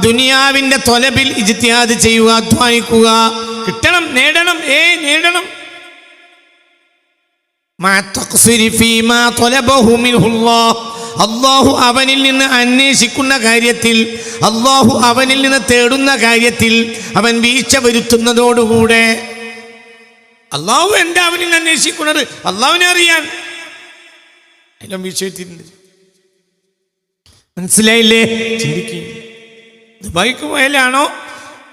ദുനിയാവിന്റെ തൊലബിൽ ഇജിത്യാദ് ചെയ്യുക അധ്വാനിക്കുക. കിട്ടണം നേടണം ഏ നേടണം. അള്ളാഹു അവനിൽ നിന്ന് അന്വേഷിക്കുന്ന കാര്യത്തിൽ അള്ളാഹു അവനിൽ നിന്ന് തേടുന്ന കാര്യത്തിൽ അവൻ വീഴ്ച വരുത്തുന്നതോടുകൂടെ അള്ളാഹു എന്താ അവനിൽ നിന്ന് അന്വേഷിക്കുന്നത്? അള്ളാഹുവിനെ അറിയാൻ. എല്ലാം വീഴ്ച വരുത്തിയിട്ടുണ്ട്. മനസ്സിലായില്ലേ? ചിന്തിക്കും ദുബായിക്ക് പോയാലാണോ?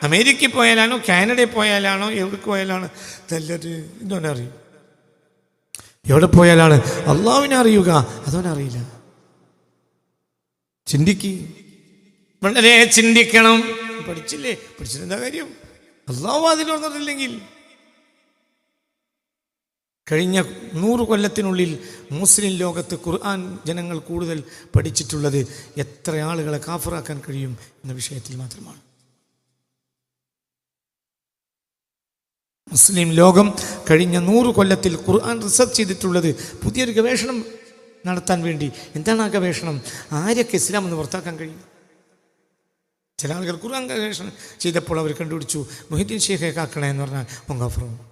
അമേരിക്കയിൽ പോയാലാണോ? കാനഡയിൽ പോയാലാണോ? എവിടേക്ക് പോയാലാണ്? നല്ലൊരു ഇതോനെ അറിയും? എവിടെ പോയാലാണ്? അള്ളാവിനെ അറിയുക. അതോനറിയില്ല ചിന്തിക്ക്. വളരെ ചിന്തിക്കണം. പഠിച്ചില്ലേ? പഠിച്ചിട്ടെന്താ കാര്യം? അള്ളാഹു അതിലൊന്നില്ലെങ്കിൽ കഴിഞ്ഞ നൂറ് കൊല്ലത്തിനുള്ളിൽ മുസ്ലിം ലോകത്ത് ഖുർആൻ ജനങ്ങൾ കൂടുതൽ പഠിച്ചിട്ടുള്ളത് എത്ര ആളുകളെ കാഫറാക്കാൻ കഴിയും എന്ന വിഷയത്തിൽ മാത്രമാണ്. മുസ്ലിം ലോകം കഴിഞ്ഞ നൂറ് കൊല്ലത്തിൽ ഖുർആൻ റിസർച്ച് ചെയ്തിട്ടുള്ളത് പുതിയൊരു ഗവേഷണം നടത്താൻ വേണ്ടി. എന്താണ് ആ ഗവേഷണം? ആരൊക്കെ ഇസ്ലാം എന്ന് പുറത്താക്കാൻ കഴിയും? ചില ആളുകൾ ഖുർആൻ ഗവേഷണം ചെയ്തപ്പോൾ അവർ കണ്ടുപിടിച്ചു മൊഹിദ്ദീൻ ഷേഖെ കാക്കണ എന്ന് പറഞ്ഞാൽ ഒങ്കാഫുറവും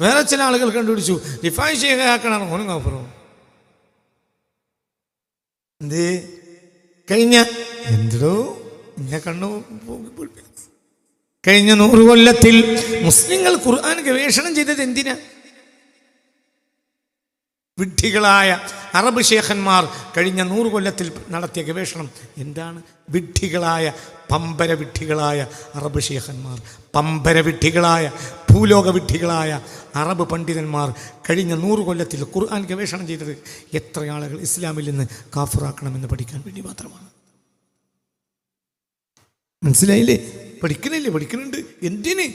വേറെ ചില ആളുകൾ കണ്ടുപിടിച്ചു. റിഫൈൻ ചെയ്യുകയാക്കണം ഓനും കാഫുറവും എന്ത്? കഴിഞ്ഞ എന്തോ ഇങ്ങനെ കണ്ണു. കഴിഞ്ഞ നൂറ് കൊല്ലത്തിൽ മുസ്ലിങ്ങൾ ഖുർആൻ ഗവേഷണം ചെയ്തത് എന്തിനാ? വിഡ്ഢികളായ അറബ് ഷേഖന്മാർ കഴിഞ്ഞ നൂറ് കൊല്ലത്തിൽ നടത്തിയ ഗവേഷണം എന്താണ്? വിഡ്ഢികളായ പമ്പര വിഡ്ഢികളായ അറബ് ഷേഖന്മാർ പമ്പര വിഡ്ഢികളായ ഭൂലോക വിഡ്ഢികളായ അറബ് പണ്ഡിതന്മാർ കഴിഞ്ഞ നൂറ് കൊല്ലത്തിൽ ഖുർആൻ ഗവേഷണം ചെയ്തത് എത്ര ആളുകൾ ഇസ്ലാമിൽ നിന്ന് കാഫറാക്കണമെന്ന് പഠിക്കാൻ വേണ്ടി മാത്രമാണ്. മനസ്സിലായില്ലേ? പഠിക്കണില്ലേ? പഠിക്കുന്നുണ്ട് എന്തിന്?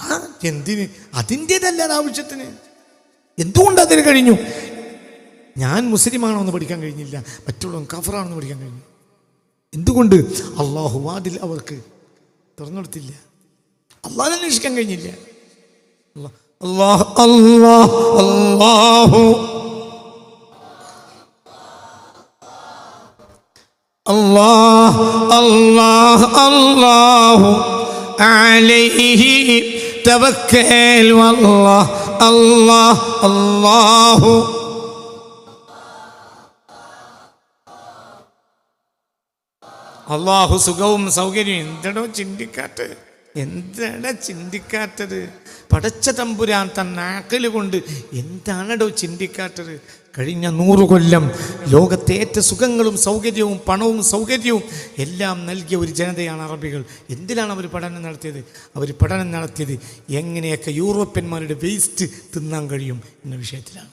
ആ എന്തിന്? അതിന്റെതല്ല ആവശ്യത്തിന്. എന്തുകൊണ്ട് അതിന് കഴിഞ്ഞു? ഞാൻ മുസ്ലിമാണോ എന്ന് പഠിക്കാൻ കഴിഞ്ഞില്ല. മറ്റുള്ളവൻ കഫറാണെന്ന് പഠിക്കാൻ കഴിഞ്ഞു. എന്തുകൊണ്ട്? അള്ളാഹു വാതിൽ അവർക്ക് തുറന്നെടുത്തില്ല. അള്ളാഹ് അന്വേഷിക്കാൻ കഴിഞ്ഞില്ല അള്ളാഹ് അള്ളാഹ് അള്ളാഹു الله الله الله عليه توكل والله الله الله അള്ളാഹു സുഖവും സൗകര്യവും എന്തടോ ചിന്തിക്കാത്തത് എന്താണ് ചിന്തിക്കാത്തത്? പടച്ച തമ്പുരാൻ തന്നാക്കൽ കൊണ്ട് എന്താണടോ ചിന്തിക്കാത്തത്? കഴിഞ്ഞ നൂറ് കൊല്ലം ലോകത്തെ ഏറ്റ സുഖങ്ങളും സൗകര്യവും പണവും സൗകര്യവും എല്ലാം നൽകിയ ഒരു ജനതയാണ് അറബികൾ. എന്തിനാണ് അവർ പഠനം നടത്തിയത്? അവർ പഠനം നടത്തിയത് എങ്ങനെയൊക്കെ യൂറോപ്യന്മാരുടെ വേസ്റ്റ് തിന്നാൻ കഴിയും എന്ന വിഷയത്തിലാണ്.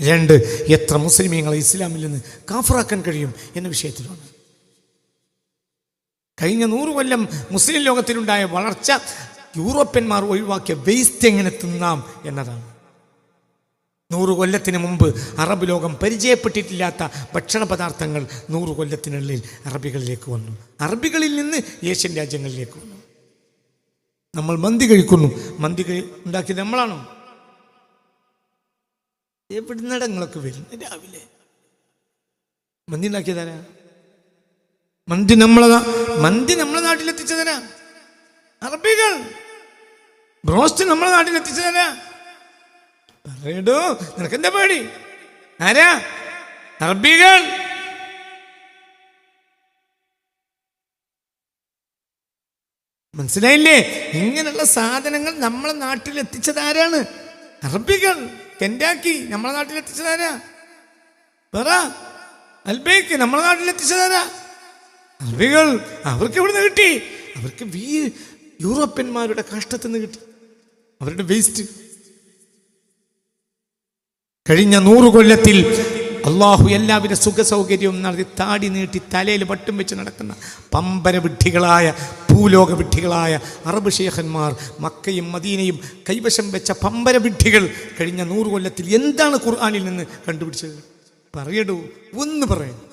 രണ്ട് എത്ര മുസ്ലിമീങ്ങളെ ഇസ്ലാമിൽ നിന്ന് കാഫറാക്കാൻ കഴിയും എന്ന വിഷയത്തിലാണ്. കഴിഞ്ഞ നൂറ് കൊല്ലം മുസ്ലിം ലോകത്തിലുണ്ടായ വളർച്ച യൂറോപ്യന്മാർ ഒഴിവാക്കിയ വേസ്റ്റ് എങ്ങനെ തിന്നാം എന്നതാണ്. നൂറ് കൊല്ലത്തിന് മുമ്പ് അറബ് ലോകം പരിചയപ്പെട്ടിട്ടില്ലാത്ത ഭക്ഷണ പദാർത്ഥങ്ങൾ നൂറ് കൊല്ലത്തിനുള്ളിൽ അറബികളിലേക്ക് വന്നു. അറബികളിൽ നിന്ന് ഏഷ്യൻ രാജ്യങ്ങളിലേക്ക് വന്നു. നമ്മൾ മന്തി കഴിക്കുന്നു. മന്തി കഴി- ഉണ്ടാക്കിയത് നമ്മളാണോ? എവിടുന്നിടങ്ങളൊക്കെ വരുന്നു രാവിലെ. മന്തി ഉണ്ടാക്കിയതാരാ മന്തി നമ്മളതാ മന്തി നമ്മളെ നാട്ടിലെത്തിച്ചതിനാ? അറബികൾ. ബ്രോസ്റ്റ് നമ്മളെ നാട്ടിലെത്തിച്ചതിനാ? പറയടോ നിനക്കെന്താ പേടി? ആരാ? അറബികൾ. മനസ്സിലായില്ലേ? ഇങ്ങനെയുള്ള സാധനങ്ങൾ നമ്മളെ നാട്ടിൽ എത്തിച്ചതാരാണ് അറബികൾ. കെൻഡാക്കി നമ്മളെ നാട്ടിൽ എത്തിച്ചതാരാ പറ. അൽബേക്ക് നമ്മളെ നാട്ടിൽ എത്തിച്ചതാരാ അറബികൾ അവർക്ക് എവിടെ നിന്ന് കിട്ടി. അവർക്ക് വീ യൂറോപ്യന്മാരുടെ കഷ്ടത്തിൽ നിന്ന് കിട്ടി. അവരുടെ വേസ്റ്റ് കഴിഞ്ഞ നൂറ് കൊല്ലത്തിൽ അള്ളാഹു എല്ലാവരും സുഖ സൗകര്യവും നടത്തി താടി നീട്ടി തലയിൽ വട്ടും വെച്ച് നടക്കുന്ന പമ്പര വിഡ്ഢികളായ ഭൂലോക വിഡ്ഢികളായ അറബ് ഷേഖന്മാർ മക്കയും മദീനയും കൈവശം വെച്ച പമ്പര വിഡ്ഢികൾ കഴിഞ്ഞ നൂറ് കൊല്ലത്തിൽ എന്താണ് ഖുർആാനിൽ നിന്ന് കണ്ടുപിടിച്ചത്? പറയടൂ ഒന്ന് പറയാം.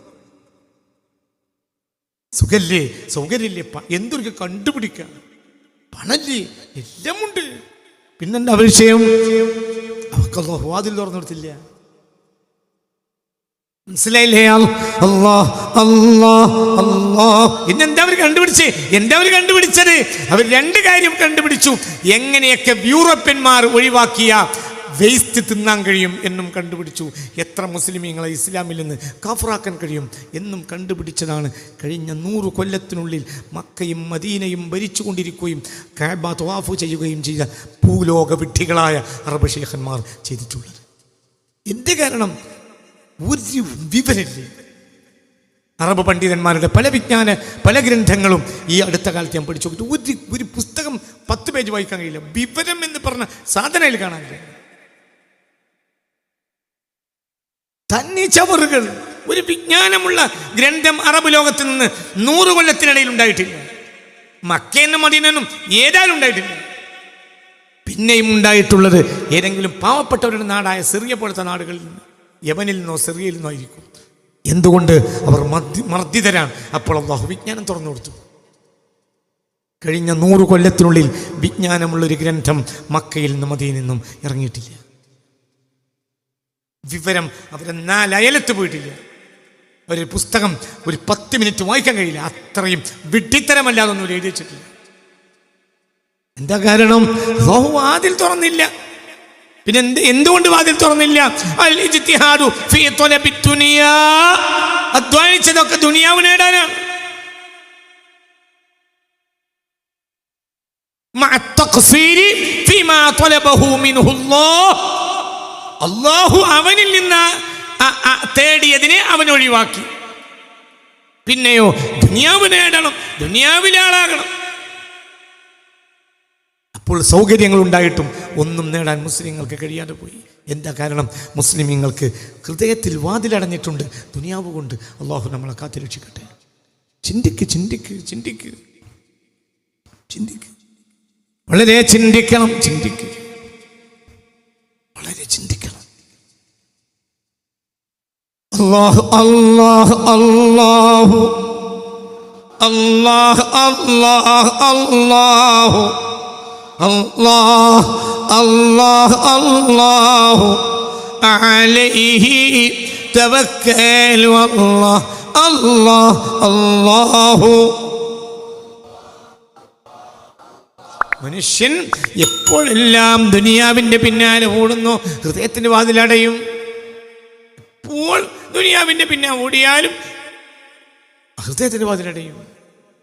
സുഖല്ലേ? സൗകര്യല്ലേ? എന്തൊരു കണ്ടുപിടിക്കുക പണല്ലേ? എല്ലാം ഉണ്ട്. പിന്നെന്താ വിഷയം? അവർക്കല്ലോ വാതിൽ തുറന്നു കൊടുത്തില്ല. മനസ്സിലായില്ലേ? അല്ലാ അല്ലാ അല്ലാ ഇന്നെന്താ അവർ കണ്ടുപിടിച്ച്? എന്താ അവർ കണ്ടുപിടിച്ചത്? അവർ രണ്ട് കാര്യം കണ്ടുപിടിച്ചു. എങ്ങനെയൊക്കെ യൂറോപ്യന്മാർ ഒഴിവാക്കിയ വേസ്റ്റ് തിന്നാൻ കഴിയും എന്നും കണ്ടുപിടിച്ചു. എത്ര മുസ്ലിമീങ്ങളെ ഇസ്ലാമിൽ നിന്ന് കാഫറാക്കാൻ കഴിയും എന്നും കണ്ടുപിടിച്ചതാണ്. കഴിഞ്ഞ നൂറ് കൊല്ലത്തിനുള്ളിൽ മക്കയും മദീനയും ഭരിച്ചുകൊണ്ടിരിക്കുകയും കാബ ത്വാഫ് ചെയ്യുകയും ചെയ്ത ഭൂലോക വിഡ്ഢികളായ അറബ് ഷേഖന്മാർ ചെയ്തിട്ടുള്ളത്. എന്ത് കാരണം? ഒരു വിവരമില്ലേ. അറബ് പണ്ഡിതന്മാരുടെ പല വിജ്ഞാന പല ഗ്രന്ഥങ്ങളും ഈ അടുത്ത കാലത്ത് ഞാൻ പഠിച്ചു. ഒരു ഒരു പുസ്തകം പത്ത് പേജ് വായിക്കാൻ കഴിയില്ല. വിവരം എന്ന് പറഞ്ഞ സാധനയിൽ കാണാൻ തന്നി ചവറുകൾ. ഒരു വിജ്ഞാനമുള്ള ഗ്രന്ഥം അറബ് ലോകത്ത് നിന്ന് നൂറ് കൊല്ലത്തിനിടയിൽ ഉണ്ടായിട്ടില്ല. മക്കേന്നും മദീനനും ഏതായാലും ഉണ്ടായിട്ടില്ല. പിന്നെയും ഉണ്ടായിട്ടുള്ളത് ഏതെങ്കിലും പാവപ്പെട്ടവരുടെ നാടായ സിറിയ പോലത്തെ നാടുകളിൽ നിന്ന്. യമനിൽ നിന്നോ സിറിയയിൽ നിന്നോ ആയിരിക്കും. എന്തുകൊണ്ട് അവർ മർദ്ദി- മർദ്ദിതരാണ്? അപ്പോൾ അള്ളാഹു വിജ്ഞാനം തുറന്നു കൊടുത്തു. കഴിഞ്ഞ നൂറ് കൊല്ലത്തിനുള്ളിൽ വിജ്ഞാനമുള്ളൊരു ഗ്രന്ഥം മക്കയിൽ നിന്നും മതിയിൽ നിന്നും ഇറങ്ങിയിട്ടില്ല. വിവരം അവരെ നാലയലത്ത് പോയിട്ടില്ല ഒരു പുസ്തകം ഒരു പത്ത് മിനിറ്റ് വായിക്കാൻ കഴിയില്ല അത്രയും വിഡ്ഢിത്തരമല്ലാതെ ഒന്നും എഴുതി വെച്ചിട്ടില്ല എന്താ കാരണം അല്ലാഹു വാതിൽ തുറന്നില്ല പിന്നെ എന്ത് എന്തുകൊണ്ട് വാതിൽ തുറന്നില്ല അൽ ഇജ്തിഹാദു ഫീ ത്വലബി ദുനിയാ അധ്വാനിച്ചതൊക്കെ ദുനിയാവ് നേടാനാണ് مع التقصير فيما طلبه منه الله അള്ളാഹു അവനിൽ നിന്ന് തേടിയതിനെ അവൻ ഒഴിവാക്കി. പിന്നെയോ ദുനിയാവ് നേടണം ദുനിയാവിലെ ആളാകണം. അപ്പോൾ സൗകര്യങ്ങൾ ഉണ്ടായിട്ടും ഒന്നും നേടാൻ മുസ്ലിങ്ങൾക്ക് കഴിയാതെ പോയി. എന്താ കാരണം? മുസ്ലിമീങ്ങൾക്ക് ഹൃദയത്തിൽ വാതിലടഞ്ഞിട്ടുണ്ട് ദുനിയാവ് കൊണ്ട്. അള്ളാഹു നമ്മളെ കാത്തിരക്ഷിക്കട്ടെ ചിന്തിക്ക് ചിന്തിക്ക് ചിന്തിക്ക്. ചിന്തിക്ക്. വളരെ ചിന്തിക്കണം ചിന്തിക്ക്. അള്ളാഹ് അള്ളാഹ് അള്ളാഹു അള്ളാഹ് അള്ളാഹ് അള്ളാഹു അള്ളാഹ് അള്ളാഹ് അള്ളാഹു അലൈഹി തവക്കൽ അള്ളാഹ് അള്ളാഹ് അള്ളാഹു മനുഷ്യൻ എപ്പോഴെല്ലാം ദുനിയാവിന്റെ പിന്നാലെ ഓടുന്നു? ഹൃദയത്തിന്റെ വാതിലടയും. ദുനിയാവിന്റെ പിന്നെ ഓടിയാലും ഹൃദയത്തിന്റെ വാതിലടയും.